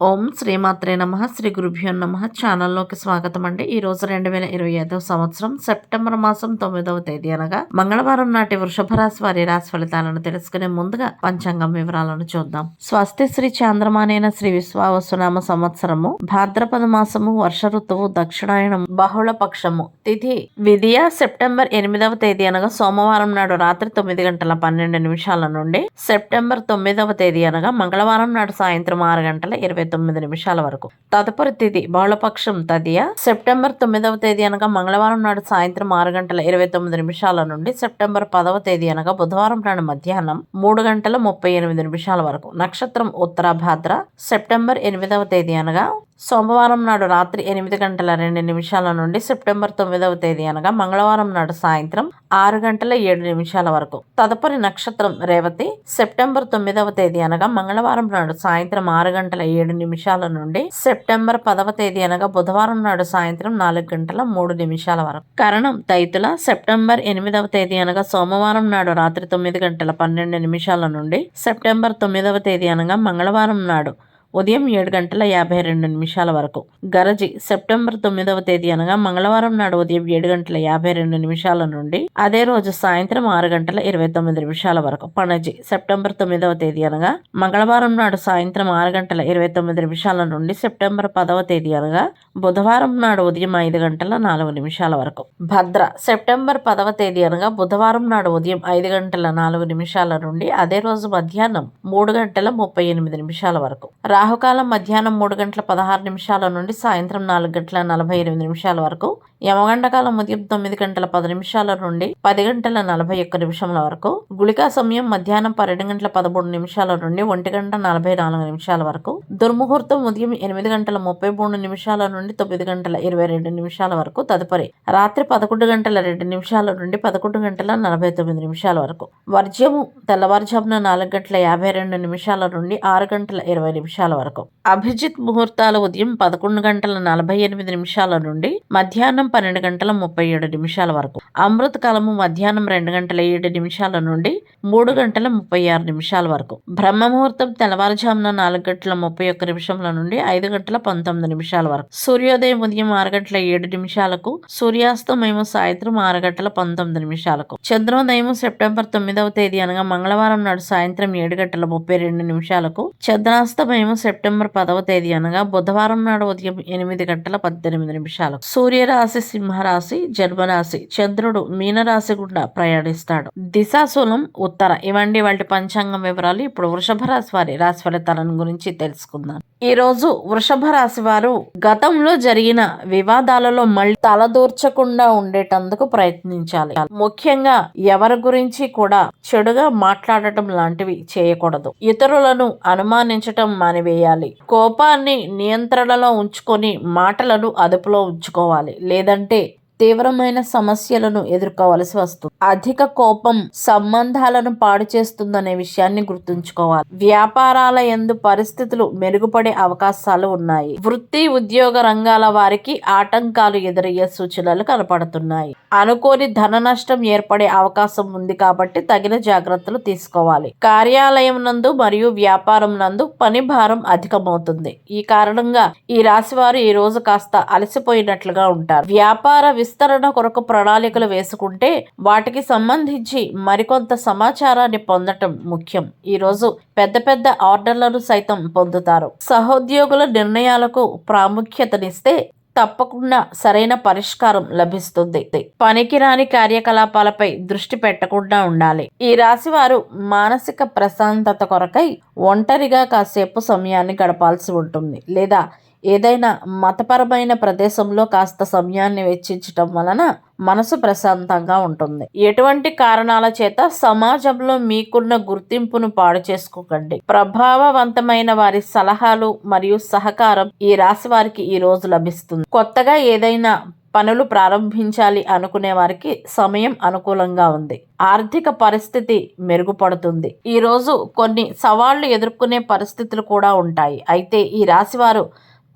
ఓం శ్రీమాత్రే నమ శ్రీ గురుభ్యో నమ. ఛానల్లోకి స్వాగతం అండి ఈ రోజు రెండు వేల ఇరవై ఐదవ సంవత్సరం సెప్టెంబర్ మాసం తొమ్మిదవ తేదీ అనగా మంగళవారం నాటి వృషభ రాశి వారి రాశి ఫలితాలను తెలుసుకునే ముందుగా పంచాంగం వివరాలను చూద్దాం. స్వస్తి శ్రీ చాంద్రమానైన శ్రీ విశ్వావసునామ సంవత్సరము భాద్రపద మాసము వర్ష ఋతువు దక్షిణాయనం బహుళ పక్షము. తిథి విధియ సెప్టెంబర్ ఎనిమిదవ తేదీ అనగా సోమవారం నాడు రాత్రి తొమ్మిది గంటల పన్నెండు నిమిషాల నుండి సెప్టెంబర్ తొమ్మిదవ తేదీ అనగా మంగళవారం నాడు సాయంత్రం ఆరు గంటల ఇరవై తొమ్మిది నిమిషాల వరకు. తదుపరి తిథి బహుళపక్షం తదియ. సెప్టెంబర్ తొమ్మిదవ తేదీ అనగా మంగళవారం నాడు సాయంత్రం ఆరు గంటల ఇరవై తొమ్మిది నిమిషాల నుండి సెప్టెంబర్ పదవ తేదీ అనగా బుధవారం నాడు మధ్యాహ్నం మూడు గంటల ముప్పై ఎనిమిది నిమిషాల వరకు. నక్షత్రం ఉత్తరాభాద్ర సెప్టెంబర్ ఎనిమిదవ తేదీ అనగా సోమవారం నాడు రాత్రి ఎనిమిది గంటల రెండు నిమిషాల నుండి సెప్టెంబర్ తొమ్మిదవ తేదీ అనగా మంగళవారం నాడు సాయంత్రం ఆరు గంటల ఏడు నిమిషాల వరకు. తదుపరి నక్షత్రం రేవతి సెప్టెంబర్ తొమ్మిదవ తేదీ అనగా మంగళవారం నాడు సాయంత్రం ఆరు గంటల ఏడు నిమిషాల నుండి సెప్టెంబర్ పదవ తేదీ అనగా బుధవారం నాడు సాయంత్రం నాలుగు గంటల మూడు నిమిషాల వరకు. కరణం తైతుల సెప్టెంబర్ ఎనిమిదవ తేదీ అనగా సోమవారం నాడు రాత్రి తొమ్మిది గంటల పన్నెండు నిమిషాల నుండి సెప్టెంబర్ తొమ్మిదవ తేదీ అనగా మంగళవారం నాడు ఉదయం ఏడు గంటల యాభై రెండు నిమిషాల వరకు. గరజి సెప్టెంబర్ తొమ్మిదవ తేదీ అనగా మంగళవారం నాడు ఉదయం ఏడు గంటల యాభై రెండు నిమిషాల నుండి అదే రోజు సాయంత్రం ఆరు గంటల ఇరవై తొమ్మిది నిమిషాల వరకు. పణజి సెప్టెంబర్ తొమ్మిదవ తేదీ అనగా మంగళవారం నాడు సాయంత్రం ఆరు గంటల ఇరవై తొమ్మిది నిమిషాల నుండి సెప్టెంబర్ పదవ తేదీ అనగా బుధవారం నాడు ఉదయం ఐదు గంటల నాలుగు నిమిషాల వరకు. భద్ర సెప్టెంబర్ పదవ తేదీ అనగా బుధవారం నాడు ఉదయం ఐదు గంటల నాలుగు నిమిషాల నుండి అదే రోజు మధ్యాహ్నం మూడు గంటల ముప్పై ఎనిమిది నిమిషాల వరకు. రాహుకాలం మధ్యాహ్నం మూడు గంటల పదహారు నిమిషాల నుండి సాయంత్రం నాలుగు గంటల నలభై ఎనిమిది నిమిషాల వరకు యమగండకాలం ఉదయం తొమ్మిది గంటల పది నిమిషాల నుండి పది గంటల నలభై ఒక్క నిమిషంల వరకు గుళికా సమయం మధ్యాహ్నం పన్నెండు గంటల పదమూడు నిమిషాల నుండి ఒంటి గంట నలభై నాలుగు నిమిషాల వరకు దుర్ముహూర్తం ఉదయం ఎనిమిది గంటల ముప్పై మూడు నిమిషాల నుండి తొమ్మిది గంటల ఇరవై రెండు నిమిషాల వరకు తదుపరి రాత్రి పదకొండు గంటల రెండు నిమిషాల నుండి పదకొండు గంటల నలభై తొమ్మిది నిమిషాల వరకు వర్జ్యము తెల్లవారుజామున నాలుగు గంటల యాభై రెండు నిమిషాల నుండి ఆరు గంటల ఇరవై నిమిషాల వరకు అభిజిత్ ముహూర్తాలు ఉదయం పదకొండు గంటల నలభై ఎనిమిది నిమిషాల నుండి మధ్యాహ్నం పన్నెండు గంటల ముప్పై ఏడు నిమిషాల వరకు. అమృత కాలము మధ్యాహ్నం రెండు గంటల ఏడు నిమిషాల నుండి మూడు గంటల ముప్పై ఆరు నిమిషాల వరకు. బ్రహ్మ ముహూర్తం తెల్లవారుజామున నాలుగు గంటల ముప్పై ఒక్క నిమిషముల నుండి ఐదు గంటల పంతొమ్మిది నిమిషాల వరకు. సూర్యోదయం ఉదయం ఆరు గంటల ఏడు నిమిషాలకు సూర్యాస్తమయం సాయంత్రం ఆరు గంటల పంతొమ్మిది నిమిషాలకు. చంద్రోదయం సెప్టెంబర్ తొమ్మిదవ తేదీ అనగా మంగళవారం నాడు సాయంత్రం ఏడు గంటల ముప్పై రెండు నిమిషాలకు. చంద్రాస్తమయం సెప్టెంబర్ పదవ తేదీ అనగా బుధవారం నాడు ఉదయం ఎనిమిది గంటల పద్దెనిమిది నిమిషాలకు సూర్యరాశి సింహరాశి జన్మరాశి చంద్రుడు మీనరాశి గుండా ప్రయాణిస్తాడు. దిశాశూలం ఉత్తర ఇవండి వాటి పంచాంగం వివరాలు ఇప్పుడు వృషభ రాశి వారి రాశి ఫలితాలను గురించి తెలుసుకుందాం. ఈ రోజు వృషభ రాశి వారు గతంలో జరిగిన వివాదాలలో మళ్ళీ తలదూర్చకుండా ఉండేటందుకు ప్రయత్నించాలి. ముఖ్యంగా ఎవరి గురించి కూడా చెడుగా మాట్లాడటం లాంటివి చేయకూడదు. ఇతరులను అనుమానించటం మానివేయాలి. కోపాన్ని నియంత్రణలో ఉంచుకొని మాటలను అదుపులో ఉంచుకోవాలి. లేదంటే తీవ్రమైన సమస్యలను ఎదుర్కోవలసి వస్తుంది. అధిక కోపం సంబంధాలను పాడు చేస్తుందనే విషయాన్ని గుర్తుంచుకోవాలి. వ్యాపారాల ఎందు పరిస్థితులు మెరుగుపడే అవకాశాలు ఉన్నాయి. వృత్తి ఉద్యోగ రంగాల వారికి ఆటంకాలు ఎదురయ్యే సూచనలు కనపడుతున్నాయి. అనుకోని ధన నష్టం ఏర్పడే అవకాశం ఉంది కాబట్టి తగిన జాగ్రత్తలు తీసుకోవాలి. కార్యాలయం నందు మరియు వ్యాపారం నందు పని భారం అధికమవుతుంది. ఈ కారణంగా ఈ రాశి వారు ఈ రోజు కాస్త అలసిపోయినట్లుగా ఉంటారు. వ్యాపార విస్తరణ కొరకు ప్రణాళికలు వేసుకుంటే వాటికి సంబంధించి మరికొంత సమాచారాన్ని పొందటం ముఖ్యం. ఈరోజు పెద్ద పెద్ద ఆర్డర్లను సైతం పొందుతారు. సహోద్యోగుల నిర్ణయాలకు ప్రాముఖ్యతనిస్తే తప్పకుండా సరైన పరిష్కారం లభిస్తుంది. పనికిరాని కార్యకలాపాలపై దృష్టి పెట్టకుండా ఉండాలి. ఈ రాశి వారు మానసిక ప్రశాంతత కొరకై ఒంటరిగా కాసేపు సమయాన్ని గడపాల్సి ఉంటుంది. లేదా ఏదైనా మతపరమైన ప్రదేశంలో కాస్త సమయాన్ని వెచ్చించటం వలన మనసు ప్రశాంతంగా ఉంటుంది. ఎటువంటి కారణాల చేత సమాజంలో మీకున్న గుర్తింపును పాడు చేసుకోకండి. ప్రభావవంతమైన వారి సలహాలు మరియు సహకారం ఈ రాశి వారికి ఈ రోజు లభిస్తుంది. కొత్తగా ఏదైనా పనులు ప్రారంభించాలి అనుకునే వారికి సమయం అనుకూలంగా ఉంది. ఆర్థిక పరిస్థితి మెరుగుపడుతుంది. ఈ రోజు కొన్ని సవాళ్ళు ఎదుర్కొనే పరిస్థితులు కూడా ఉంటాయి. అయితే ఈ రాశివారు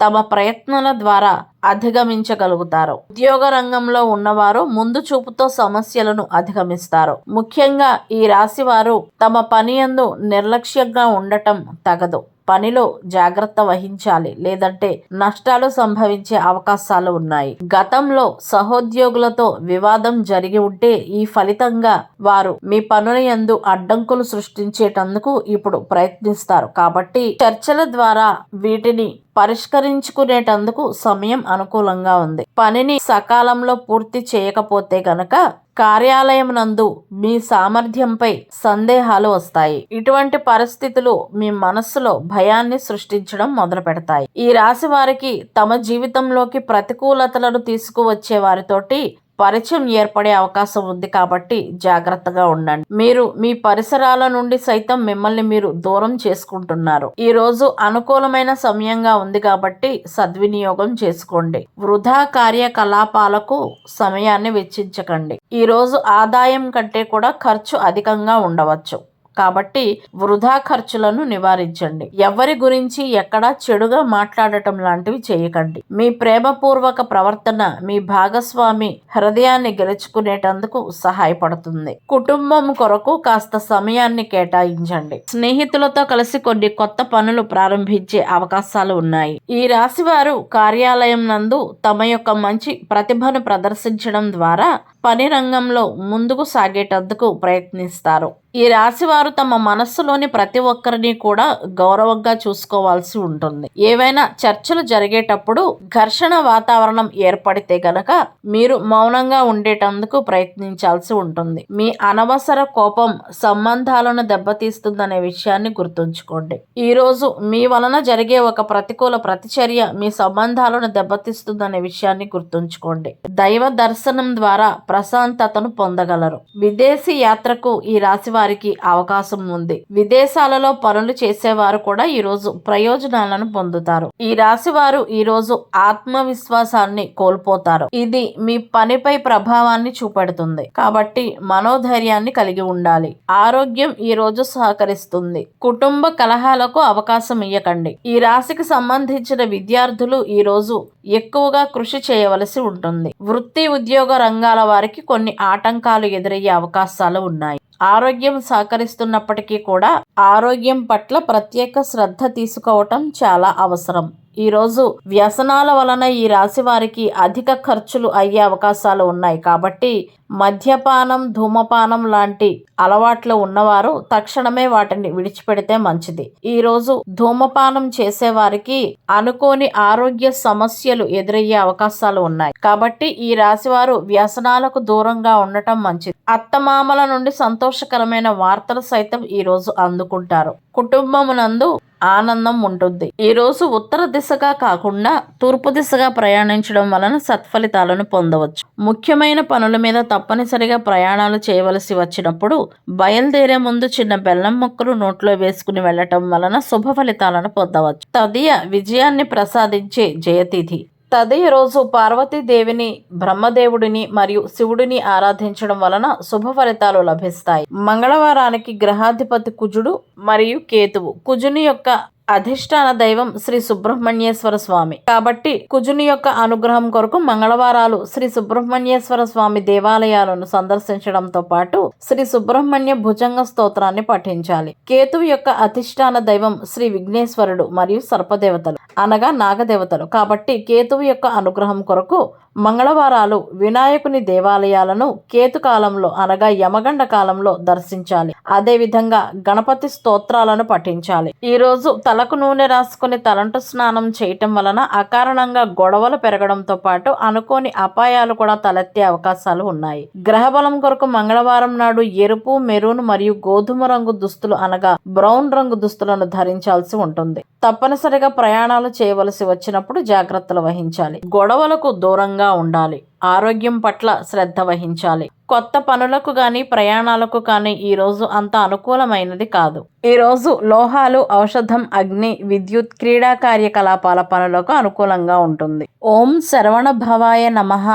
తమ ప్రయత్నాల ద్వారా అధిగమించగలుగుతారు. ఉద్యోగ రంగంలో ఉన్నవారు ముందు చూపుతో సమస్యలను అధిగమిస్తారు. ముఖ్యంగా ఈ రాశి వారు తమ పని ఎందు నిర్లక్ష్యంగా ఉండటం తగదు. పనిలో జాగ్రత్త వహించాలి లేదంటే నష్టాలు సంభవించే అవకాశాలు ఉన్నాయి. గతంలో సహోద్యోగులతో వివాదం జరిగి ఉంటే ఈ ఫలితంగా వారు మీ పనుల యందు అడ్డంకులు సృష్టించేటందుకు ఇప్పుడు ప్రయత్నిస్తారు. కాబట్టి చర్చల ద్వారా వీటిని పరిష్కరించుకునేటందుకు సమయం అనుకూలంగా ఉంది. పనిని సకాలంలో పూర్తి చేయకపోతే గనక కార్యాలయం నందు మీ సామర్థ్యంపై సందేహాలు వస్తాయి. ఇటువంటి పరిస్థితులు మీ మనస్సులో భయాన్ని సృష్టించడం మొదలు పెడతాయి ఈ రాశి వారికి తమ జీవితంలోకి ప్రతికూలతలను తీసుకువచ్చే వారితోటి పరిచయం ఏర్పడే అవకాశం ఉంది కాబట్టి జాగ్రత్తగా ఉండండి. మీరు మీ పరిసరాల నుండి సైతం మిమ్మల్ని మీరు దూరం చేసుకుంటున్నారు. ఈ రోజు అనుకూలమైన సమయంగా ఉంది కాబట్టి సద్వినియోగం చేసుకోండి. వృధా కార్యకలాపాలకు సమయాన్ని వెచ్చించకండి. ఈ రోజు ఆదాయం కంటే కూడా ఖర్చు అధికంగా ఉండవచ్చు. కాబట్టి వృధా ఖర్చులను నివారించండి. ఎవరి గురించి ఎక్కడా చెడుగా మాట్లాడటం లాంటివి చేయకండి. మీ ప్రేమపూర్వక ప్రవర్తన మీ భాగస్వామి హృదయాన్ని గెలుచుకునేటందుకు సహాయపడుతుంది. కుటుంబం కొరకు కాస్త సమయాన్ని కేటాయించండి. స్నేహితులతో కలిసి కొన్ని కొత్త పనులు ప్రారంభించే అవకాశాలు ఉన్నాయి. ఈ రాశి వారు కార్యాలయం నందు తమ యొక్క మంచి ప్రతిభను ప్రదర్శించడం ద్వారా పని రంగంలో ముందుకు సాగేటందుకు ప్రయత్నిస్తారు. ఈ రాశి వారు తమ మనస్సులోని ప్రతి ఒక్కరిని కూడా గౌరవంగా చూసుకోవాల్సి ఉంటుంది. ఏవైనా చర్చలు జరిగేటప్పుడు ఘర్షణ వాతావరణం ఏర్పడితే గనక మీరు మౌనంగా ఉండేటందుకు ప్రయత్నించాల్సి ఉంటుంది. మీ అనవసర కోపం సంబంధాలను దెబ్బతీస్తుందనే విషయాన్ని గుర్తుంచుకోండి. ఈ రోజు మీ వలన జరిగే ఒక ప్రతికూల ప్రతిచర్య మీ సంబంధాలను దెబ్బతీస్తుందనే విషయాన్ని గుర్తుంచుకోండి. దైవ దర్శనం ద్వారా ప్రశాంతతను పొందగలరు. విదేశీ యాత్రకు ఈ రాశి వారికి అవకాశం ఉంది. విదేశాలలో పనులు చేసేవారు కూడా ఈ రోజు ప్రయోజనాలను పొందుతారు. ఈ రాశి వారు ఈ రోజు ఆత్మవిశ్వాసాన్ని కోల్పోతారు. ఇది మీ పనిపై ప్రభావాన్ని చూపెడుతుంది. కాబట్టి మనోధైర్యాన్ని కలిగి ఉండాలి. ఆరోగ్యం ఈ రోజు సహకరిస్తుంది. కుటుంబ కలహాలకు అవకాశం ఇవ్వకండి ఈ రాశికి సంబంధించిన విద్యార్థులు ఈ రోజు ఎక్కువగా కృషి చేయవలసి ఉంటుంది. వృత్తి ఉద్యోగ రంగాల వారికి కొన్ని ఆటంకాలు ఎదురయ్యే అవకాశాలు ఉన్నాయి. ఆరోగ్యం సహకరిస్తున్నప్పటికీ కూడా ఆరోగ్యం పట్ల ప్రత్యేక శ్రద్ధ తీసుకోవటం చాలా అవసరం. ఈరోజు వ్యసనాల వలన ఈ రాశి వారికి అధిక ఖర్చులు అయ్యే అవకాశాలు ఉన్నాయి. కాబట్టి మద్యపానం ధూమపానం లాంటి అలవాట్లు ఉన్నవారు తక్షణమే వాటిని విడిచిపెడితే మంచిది. ఈ రోజు ధూమపానం చేసేవారికి అనుకోని ఆరోగ్య సమస్యలు ఎదురయ్యే అవకాశాలు ఉన్నాయి. కాబట్టి ఈ రాశివారు వ్యసనాలకు దూరంగా ఉండటం మంచిది. అత్తమామల నుండి సంతోషకరమైన వార్తలు సైతం ఈ రోజు అందుకుంటారు. కుటుంబమునందు ఆనందం ఉంటుంది. ఈరోజు ఉత్తర దిశగా కాకుండా తూర్పు దిశగా ప్రయాణించడం వలన సత్ఫలితాలను పొందవచ్చు. ముఖ్యమైన పనుల మీద తప్పనిసరిగా ప్రయాణాలు చేయవలసి వచ్చినప్పుడు బయలుదేరే ముందు చిన్న బెల్లం ముక్కలు నోట్లో వేసుకుని వెళ్ళటం వలన శుభ ఫలితాలను పొందవచ్చు. తదియ విజయాన్ని ప్రసాదించే జయతిథి. తదే రోజు పార్వతీదేవిని బ్రహ్మదేవుడిని మరియు శివుడిని ఆరాధించడం వలన శుభ ఫలితాలు లభిస్తాయి. మంగళవారానికి గ్రహాధిపతి కుజుడు మరియు కేతువు. కుజుని యొక్క అధిష్టాన దైవం శ్రీ సుబ్రహ్మణ్యేశ్వర స్వామి. కాబట్టి కుజుని యొక్క అనుగ్రహం కొరకు మంగళవారాలు శ్రీ సుబ్రహ్మణ్యేశ్వర స్వామి దేవాలయాలను సందర్శించడంతో పాటు శ్రీ సుబ్రహ్మణ్య భుజంగ స్తోత్రాన్ని పఠించాలి. కేతువు యొక్క అధిష్టాన దైవం శ్రీ విఘ్నేశ్వరుడు మరియు సర్పదేవతలు అనగా నాగదేవతలు. కాబట్టి కేతువు యొక్క అనుగ్రహం కొరకు మంగళవారాలు వినాయకుని దేవాలయాలను కేతు కాలంలో అనగా యమగండ కాలంలో దర్శించాలి. అదేవిధంగా గణపతి స్తోత్రాలను పఠించాలి. ఈరోజు తలకు నూనె రాసుకుని తలంటు స్నానం చేయటం వలన అకారణంగా గొడవలు పెరగడంతో పాటు అనుకోని అపాయాలు కూడా తలెత్తే అవకాశాలు ఉన్నాయి. గ్రహబలం కొరకు మంగళవారం నాడు ఎరుపు మెరూన్ మరియు గోధుమ రంగు దుస్తులు అనగా బ్రౌన్ రంగు దుస్తులను ధరించాల్సి ఉంటుంది. తప్పనిసరిగా ప్రయాణాలు చేయవలసి వచ్చినప్పుడు జాగ్రత్తలు వహించాలి. గొడవలకు దూరంగా ఉండాలి. ఆరోగ్యం పట్ల శ్రద్ధ వహించాలి. కొత్త పనులకు కానీ ప్రయాణాలకు కానీ ఈ రోజు అంత అనుకూలమైనది కాదు. ఈ రోజు లోహాలు ఔషధం అగ్ని విద్యుత్ క్రీడా కార్యకలాపాల పనులకు అనుకూలంగా ఉంటుంది. ఓం శరవణ భవాయ నమః.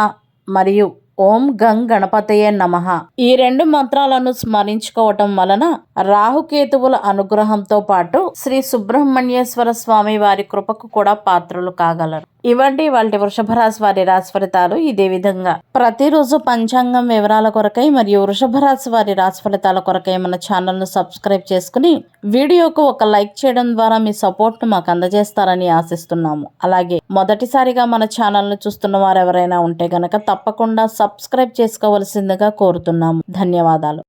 మరియు ఓం గం గణపతయే నమః. ఈ రెండు మంత్రాలను స్మరించుకోవటం వలన రాహుకేతువుల అనుగ్రహంతో పాటు శ్రీ సుబ్రహ్మణ్యేశ్వర స్వామి వారి కృపకు కూడా పాత్రలు కాగలరు. ఇవ్వండి వాళ్ళ వృషభ రాశి వారి రాశి ఫలితాలు ఇదే విధంగా. ప్రతిరోజు పంచాంగం వివరాల కొరకై మరియు వృషభ రాశి వారి రాశి ఫలితాల కొరకై మన ఛానల్ను సబ్స్క్రైబ్ చేసుకుని వీడియోకు ఒక లైక్ చేయడం ద్వారా మీ సపోర్ట్ను మాకు అందజేస్తారని ఆశిస్తున్నాము. అలాగే మొదటిసారిగా మన ఛానల్ను చూస్తున్న వారు ఎవరైనా ఉంటే గనక తప్పకుండా సబ్స్క్రైబ్ చేసుకోవలసిందిగా కోరుతున్నాము. ధన్యవాదాలు.